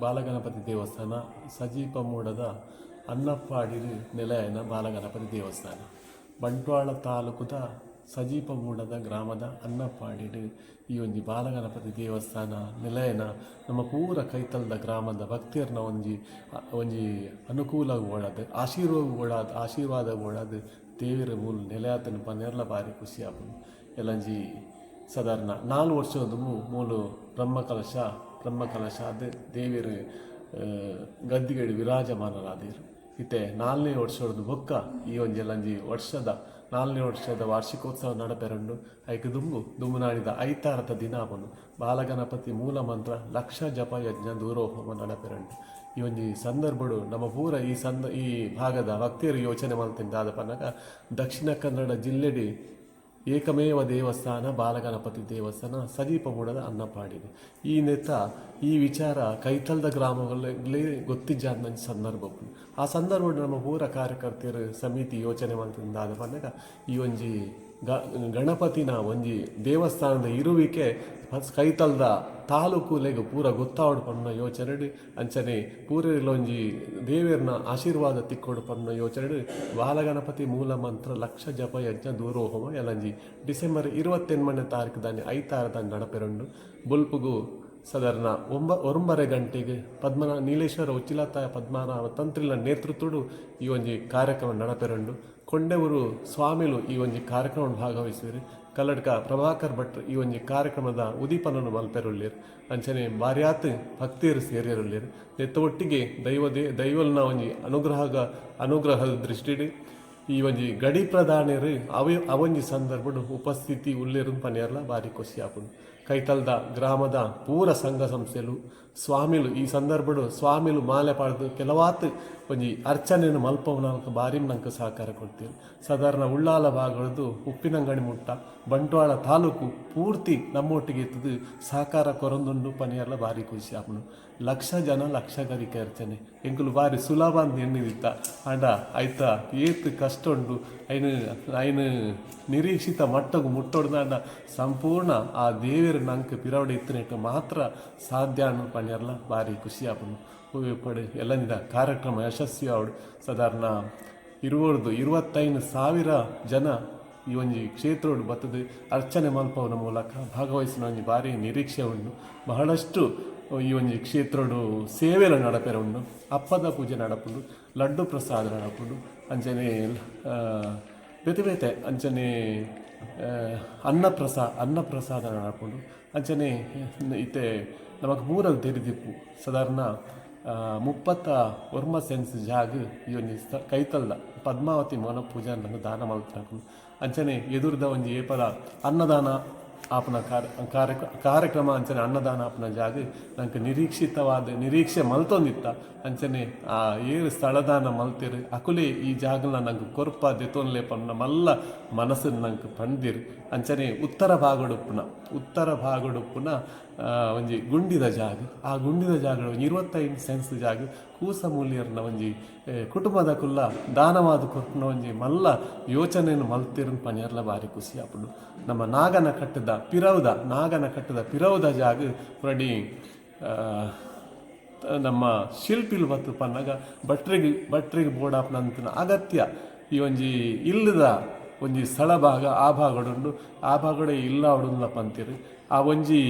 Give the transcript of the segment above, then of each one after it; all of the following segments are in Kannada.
ಬಾಲಗಣಪತಿ ದೇವಸ್ಥಾನ, ಸಜೀಪ ಮೂಡದ ಅನ್ನಪ್ಪಾಡಿಲು ನಿಲಯನ ಬಾಲಗಣಪತಿ ದೇವಸ್ಥಾನ. ಬಂಟ್ವಾಳ ತಾಲೂಕುದ ಸಜೀಪ ಮೂಡದ ಗ್ರಾಮದ ಅನ್ನಪ್ಪಾಡಿಡು ಈ ಒಂಜಿ ಬಾಲಗಣಪತಿ ದೇವಸ್ಥಾನ ನಿಲಯನ ನಮ್ಮ ಪೂರ ಕೈತಲ್ದ ಗ್ರಾಮದ ಭಕ್ತಿಯರ್ನ ಒಂಜಿ ಒಂಜಿ ಅನುಕೂಲ ಓಡಾದು ಆಶೀರ್ವಾದ ಓಡಾದ ಆಶೀರ್ವಾದ ಓಡಾದ ದೇವಿರ ಮೂಲ ನೆಲೆಯಾತನ ಪನೆರ್ಲ ಬಾರಿ ಖುಷಿ ಆಪುಂಡು ಎಲ್ಲಂಜಿ ಸಾಧಾರಣ ನಾಲ್ಕು ವರ್ಷದ ಮೂಲು ಬ್ರಹ್ಮಕಲಶ ಬ್ರಹ್ಮಕಲಶ ಅದು ದೇವಿಯರು ಗದ್ದಿಗಡಿ ವಿರಾಜಮಾನರಾದಿರು. ಇತ್ತೆ ನಾಲ್ನೇ ವರ್ಷದ ಬೊಕ್ಕ ಈ ಒಂಜೆಲ್ಲಂಜಿ ವರ್ಷದ ನಾಲ್ನೇ ವರ್ಷದ ವಾರ್ಷಿಕೋತ್ಸವ ನಡಪೆರಂಡು ಐಕ ದುಂಬು ದುಂಬು ನಾಡಿದ ಐತಾರದ ದಿನ ಅವನು ಬಾಲಗಣಪತಿ ಮೂಲ ಮಂತ್ರ ಲಕ್ಷ ಜಪ ಯಜ್ಞ ದೂರೋಹೋಮ ನಡಪೆರಂಡು ಈ ಒಂಜಿ ಸಂದರ್ಭಡು ನಮ್ಮ ಪೂರ ಈ ಸಂದ ಈ ಭಾಗದ ಭಕ್ತಿಯರು ಯೋಚನೆ ಮಾಡ್ತೀನಿ ಆದ ಪನ್ನಗ ದಕ್ಷಿಣ ಕನ್ನಡ ಜಿಲ್ಲೆಡಿ ಏಕಮೇವ ದೇವಸ್ಥಾನ, ಬಾಲಗಣಪತಿ ದೇವಸ್ಥಾನ ಸದೀಪ ಮೂಡದ ಅನ್ನಪಾಡಿದೆ. ಈ ನೆತ್ತ, ಈ ವಿಚಾರ ಕೈತಲ್ದ ಗ್ರಾಮಗಳಲ್ಲಿ ಗೊತ್ತಿದ್ದ ಸಂದರ್ಭ ಆ ಸಂದರ್ಭ ನಮ್ಮ ಪೂರ ಕಾರ್ಯಕರ್ತರ ಸಮಿತಿ ಯೋಚನೆ ಮಾಡ್ತಿದ್ದ ಬಂದಾಗ, ಈ ಒಂಜಿ ಗ, ಗಣಪತಿನ ಒಂಜಿ ದೇವಸ್ಥಾನದ ಇರುವಿಕೆ, ಕೈತಲ್ದ ತಾಲೂಕುಲೆಗ್ ಪೂರ ಗೊತ್ತಾವಡು ಪನ್ನ ಯೋಚನೆ ಅಂಚನೆ ಪೂರೆಲೊಂಜಿ ದೇವೇರ್ನ ಆಶೀರ್ವಾದ ತಿಕ್ಕೋಡು ಪನ್ನ ಯೋಚನೆ ಬಾಲಗಣಪತಿ ಮೂಲ ಮಂತ್ರ ಲಕ್ಷ ಜಪ ಯಜ್ಞ ದೂರೋಹೋಮ ಎಲ್ಲಂಜಿ ಡಿಸೆಂಬರ್ ಇರುವತ್ತೆಂಟನೇ ತಾರೀಕು ದಾನಿ ಐತಾರದ ನಡಪೆರಂಡು ಬುಲ್ಪುಗು ಸಾಧಾರಣ ಒಂಬ ಒಂಬರೆ ಗಂಟೆಗೆ ಪದ್ಮನಾ ನೀಲೇಶ್ವರ ಉಚ್ಚಿಲತಾಯ ಪದ್ಮನಾಭ ತಂತ್ರಿಲ ನೇತೃತ್ವಡು ಈ ಒಂಜಿ ಕಾರ್ಯಕ್ರಮ ನಡಪೆರಂಡು ಕೊಂಡೆವರು ಸ್ವಾಮಿಲು ಈ ಒಂಜಿ ಕಾರ್ಯಕ್ರಮ ಭಾಗವಹಿಸಿರಿ ಕಲ್ಲಡ್ಕ ಪ್ರಭಾಕರ್ ಭಟ್ ಈ ಒಂಜಿ ಕಾರ್ಯಕ್ರಮದ ಉದೀಪನನ್ನು ಮಲ್ಪೆರುಳ್ಳಿರು. ಅಂಚನೆ ಬಾರ್ಯಾತ್ ಭಕ್ತಿಯರು ಸೇರಿರುಳ್ಳಿರು. ನೆತ್ತ ಒಟ್ಟಿಗೆ ದೈವ ದೇ ದೈವಲ್ನ ಒಂಜಿ ಅನುಗ್ರಹಗ ಅನುಗ್ರಹದ ದೃಷ್ಟಿಡಿ. ಈ ಒಂಜಿ ಗಡಿ ಪ್ರಧಾನರು ಅವ ಅವೊಂಜಿ ಸಂದರ್ಭಡ್ ಉಪಸ್ಥಿತಿ ಉಳ್ಳೇರು ಪನಿಯರ್ಲ ಬಾರಿ ಖುಷಿ ಆಪುಂಡು. ಕೈತಲ್ದ ಗ್ರಾಮದ ಪೂರ ಸಂಘ ಸಂಸ್ಥೆಲು ಸ್ವಾಮಿಲು, ಈ ಸಂದರ್ಭಡು ಸ್ವಾಮಿಲು ಮಾಲೆ ಪಾಡ್ದು ಕೆಲವಾತ್ ಒಂಜಿ ಅರ್ಚನೆಯನ್ನು ಮಲ್ಪವನಾಲ್ಕ ಬಾರಿ ನಂಗೆ ಸಹಕಾರ ಕೊಡ್ತೀವಿ ಸಾಧಾರಣ ಉಳ್ಳಾಲ ಭಾಗಗಳದ್ದು ಉಪ್ಪಿನಂಗಡಿ ಮುಟ್ಟ, ಬಂಟ್ವಾಳ ತಾಲೂಕು ಪೂರ್ತಿ ನಮ್ಮೊಟ್ಟಿಗೆ ಇತ್ತದು ಸಹಕಾರ ಕೊರೊಂದುಂಡು ಪನಿಯರ್ಲ ಬಾರಿ ಖುಷಿ ಆಪುಂಡು. ಲಕ್ಷ ಜನ ಲಕ್ಷ ಗರಿಕೆ ಅರ್ಚನೆ. ಎಂಕುಲು ಬಾರಿ ಸುಲಭ ಅಂತ ಎಣ್ಣಿದಿತ್ತ ಅಂಡ ಆಯ್ತಾ ಏತ್ ಕಷ್ಟ ಉಂಡು ಐನು ಐನು ನಿರೀಕ್ಷಿತ ಮಟ್ಟಗು ಮುಟ್ಟೊಡ್ದಾಂಡ ಸಂಪೂರ್ಣ ಆ ದೇವಿರ ನಂಗೆ ಪಿರವಡೆ ಇತ್ತಿನೆಟ್ಟು ಮಾತ್ರ ಸಾಧ್ಯ ಅನ್ನೋ ಪಣ್ಯರ್ಲ ಭಾರಿ ಖುಷಿ ಆಪನು ಪಡೆ ಎಲ್ಲಂದ ಕಾರ್ಯಕ್ರಮ ಯಶಸ್ವಿ ಅವಳು ಸಾಧಾರಣ ಇರುವರ್ದು ಇರುವತ್ತೈದು ಸಾವಿರ ಜನ ಈ ಒಂಜಿ ಕ್ಷೇತ್ರೋಡು ಬರ್ತದೆ ಅರ್ಚನೆ ಮಲ್ಪವನ ಮೂಲಕ ಭಾಗವಹಿಸಿನ ಒಂದು ಭಾರಿ ನಿರೀಕ್ಷೆ ಉಂಡು. ಬಹಳಷ್ಟು ಈ ಒಂಜಿ ಕ್ಷೇತ್ರಡು ಸೇವೆಯನ್ನು ನಡಪೆರ ಉಂಡು ಅಪ್ಪದ ಪೂಜೆ ನಡಪುಂಡು. ಲಡ್ಡು ಪ್ರಸಾದ ನಡಪುಂಡು. ಅಂಚನೆ ಆ, ಬೇತೆ ಬೇತೆ ಅಂಚನೆ ಅನ್ನಪ್ರಸಾದ ಅನ್ನ ಪ್ರಸಾ ಅನ್ನ ಪ್ರಸಾದ ನಡಪುಂಡು ಅಂಚನೆ ಇತ್ತೆ ನಮಗೆ ಮೂರ ತೆರೆದಿಪ್ಪು. ಸಾಧಾರಣ ಮುಪ್ಪತ್ತ ಒರ್ಮ ಸೆನ್ಸ್ ಜಾಗ ಒಂಜಿ ಸ್ಥ ಕೈತಲ್ದ. ಪದ್ಮಾವತಿ ಮೌನ ಪೂಜಾ ನಂಗೆ ದಾನ ಮಲ್ತಾಕು ಅಂಚನೆ ಎದುರ್ದ ಒಂಜಿ ಏಪಲ ಅನ್ನದಾನ ಆಪನ ಕಾರ್ಯ ಕಾರ್ಯ ಕಾರ್ಯಕ್ರಮ ಅಂಚನೆ ಅನ್ನದಾನ ಆಪನ ಜಾಗ ನಂಗೆ ನಿರೀಕ್ಷಿತವಾದ ನಿರೀಕ್ಷೆ ಮಲ್ತೊಂದಿತ್ತ. ಅಂಚನೆ ಆ ಏರು ಸ್ಥಳದಾನ ಮಲ್ತಿರು. ಅಕುಲೆ ಈ ಜಾಗಲ ನಂಗೆ ಕೊರ್ಪ ದೆತೊನ್ಲೆ ಪನ್ನ ಮಲ್ಲ ಮನಸ್ಸು ನಂಗೆ ಪಂದಿರು. ಅಂಚನೆ ಉತ್ತರ ಭಾಗಡುಪ್ಪುನ ಉತ್ತರ ಭಾಗಡುಪ್ಪುನ ಒಂಜಿ ಗುಂಡಿದ ಜಾಗ. ಆ ಗುಂಡಿದ ಜಾಗ ಒಂಜಿ ಇರುವತ್ತೈದು ಸೆನ್ಸ್ ಜಾಗ. ಕೂಸ ಮೂಲಿಯರ್ನ ಒಂಜಿ ಕುಟುಂಬದ ಕುಲ್ಲ ದಾನವಾದ ಕೊರ್ನ ಒಂಜಿ ಮಲ್ಲ ಯೋಚನೆಯನ್ನು ಮಲ್ತಿರನ್ ಪನಿಯರ್ಲ ಬಾರಿ ಖುಷಿ ಆಪುಂಡು. ನಮ್ಮ ನಾಗನ ಕಟ್ಟದ ಪಿರೌದ, ನಾಗನ ಕಟ್ಟದ ಪಿರೌದ ಜಾಗ ಪುರಡಿ ನಮ್ಮ ಶಿಲ್ಪಿಲ್ ಬತ್ತು ಪನ್ನಗ ಭಟ್ರಿಗೆ ಭಟ್ರಿಗೆ ಬೋಡಾಪ್ನಂತನ ಅಗತ್ಯ. ಈ ಒಂಜಿ ಇಲ್ಲದ ಒಂಜಿ ಸ್ಥಳ ಭಾಗ, ಆ ಭಾಗಡುಂಡು. ಆ ಭಾಗಡೆ ಇಲ್ಲ ಅವಡುಲ್ಲ ಅಂತೀರಿ. ಆ ಒಂಜಿ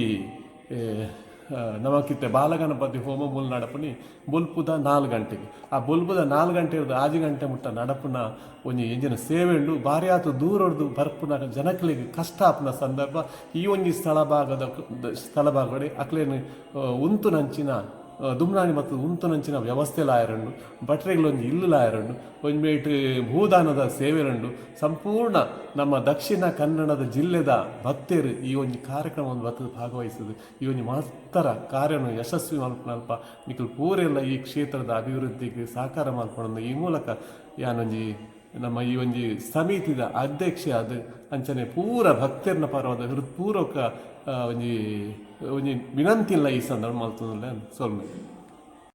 ಬಾಲಗನ ನಮಕಿತ್ತೆ ಬಾಲಗಣಪತಿ ಹೋಮ ಬುಲ್ ನಡಪುನಿ, ಬುಲ್ಪುದ ನಾಲ್ಕು ಗಂಟೆಗೆ. ಆ ಬುಲ್ಪುದ ನಾಲ್ಕು ಗಂಟೆ ಇರೋದು ಆಜಿ ಗಂಟೆ ಮುಟ್ಟ ನಡಪುನ ಒಂಜಿ ಎಂಜಿನ ಸೇವೆಂಡು ಬಾರಿ ಆತು ದೂರ ಹೊಡ್ದು ಬರ್ಪುನ ಜನಕ್ಲಿಗೆ ಕಷ್ಟ ಆಪುನ ಸಂದರ್ಭ. ಈ ಒಂಜಿ ಸ್ಥಳ ಭಾಗದ ಸ್ಥಳ ಭಾಗಡೆ ಅಕ್ಲೇನು ಉಂತು ನಂಚಿನ ಆ, ದುಮ್ನಾಣಿ ಮತ್ತು ಉಂತನಂಚಿನ ವ್ಯವಸ್ಥೆ ಲಾಯರಂಡು ಬಟ್ರೆಗಳೊಂದು ಒಂದು ಮೇಟ್ ಭೂದಾನದ ಸೇವೆರಂಡು ಸಂಪೂರ್ಣ ನಮ್ಮ ದಕ್ಷಿಣ ಕನ್ನಡದ ಜಿಲ್ಲೆದ ಭಕ್ತರು ಈ ಒಂದು ಕಾರ್ಯಕ್ರಮವನ್ನು ಬತ್ತು ಭಾಗವಹಿಸಿದ್ರು. ಈ ಒಂದು ಮಹತ್ತರ ಕಾರ್ಯವನ್ನು ಯಶಸ್ವಿ ಮಲ್ಪನಲ್ಪ ನಿಖಲ್ ಪೂರೆಲ್ಲ ಈ ಕ್ಷೇತ್ರದ ಅಭಿವೃದ್ಧಿಗೆ ಸಹಕಾರ ಮಾಡ್ಕೊಂಡು ಈ ಮೂಲಕ ಯಾನೊಂಜಿ ನಮ್ಮ ಈ ಒಂದು ಸಮಿತಿದ ಅಧ್ಯಕ್ಷ ಅದು ಅಂಚನೆ ಪೂರ ಭಕ್ತರ್ನ ಪರವಾದ ಹೃತ್ಪೂರ್ವಕ ಒಂಜಿ ಒಂಜಿ ವಿನಂತಿಲ್ಲ ಈ ಸಂದರ್ಭ ಮಲ್ತುಂದುಲ್ಲೆ ಸೊಲ್ಮೆ.